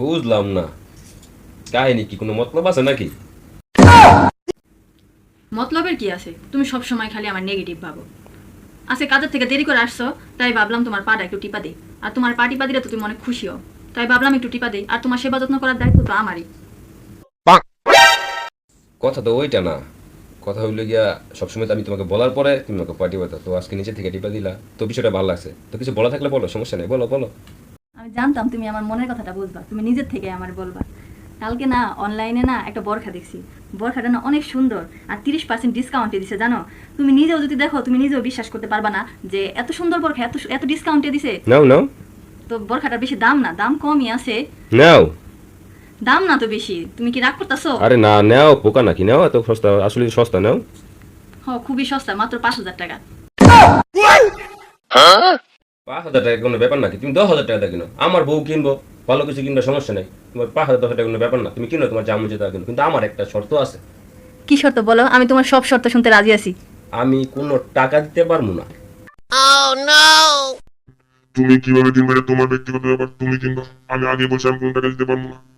বুঝলাম না। কাহিনী কি কোনো মতলব আছে নাকি? মতলবের কি আছে? তুমি সব সময় খালি আমার নেগেটিভ ভাবো। আজকে কাজের থেকে দেরি করে আসছো তাই ভাবলাম তোমার পাটা একটু টিপা দেই। আর তোমার পা টিপা দিলে তো তুমি অনেক খুশি হও তাই ভাবলাম একটু টিপা দেই। আর তোমার সেবা যত্ন করার দায়িত্ব তো আমারই। কথা তো ওইটা না। কথা হইল গিয়া সবসময় তো আমি তোমাকে বলার পরে তুমি আমাকে পার্টি বাতা তো আজকে নিচে থেকে টিপা দিলা। তো বিষয়টা ভালো লাগছে। তো কিছু বলা থাকলে বলো সমস্যা নেই। বলো বলো। আমি জানতাম তুমি আমার মনের কথাটা বুঝবা তুমি নিজের থেকে আমার বলবা। কালকে না অনলাইনে না একটা বরখা দেখছি। বরখাটা না অনেক সুন্দর আর তিরিশ পার্সেন্ট ডিসকাউন্টে দিছে জানো? তুমি নিজেও যদি দেখো তুমি নিজেও বিশ্বাস করতে পারবা না যে এত সুন্দর বরখা এত এত ডিসকাউন্টে দিছে। নাও নাও। তো বরখাটার বেশি দাম না দাম কমই আছে। নাও। দাম না তো বেশি তুমি কি রাগ করতেছো? আরে না নাও পোকা নাকি নাও এত সস্তা আসলে সস্তা নাও। হ খুবই সস্তা মাত্র পাঁচ হাজার টাকা। পাঁচ হাজার টাকা কোনো ব্যাপার নাকি তুমি দশ হাজার টাকা দিয়ে কিনো। আমার বউ কিনবো ভালো কিছু কিনবে সমস্যা নেই। তোমার পাঁচ হাজার দশ হাজার টাকা কোনো ব্যাপার না। তুমি কিনো তোমার জামু তা কিনো। কিন্তু আমার একটা শর্ত আছে। কি শর্ত বলো? আমি তোমার সব শর্ত শুনতে রাজি আছি। আমি কোনো টাকা দিতে পারব না। তুমি কীভাবে কিনবে? এটা তোমার ব্যক্তিগত ব্যাপার। তুমি কিনবা। আমি আগে বলছি আমি কোনো টাকা দিতে পারব না।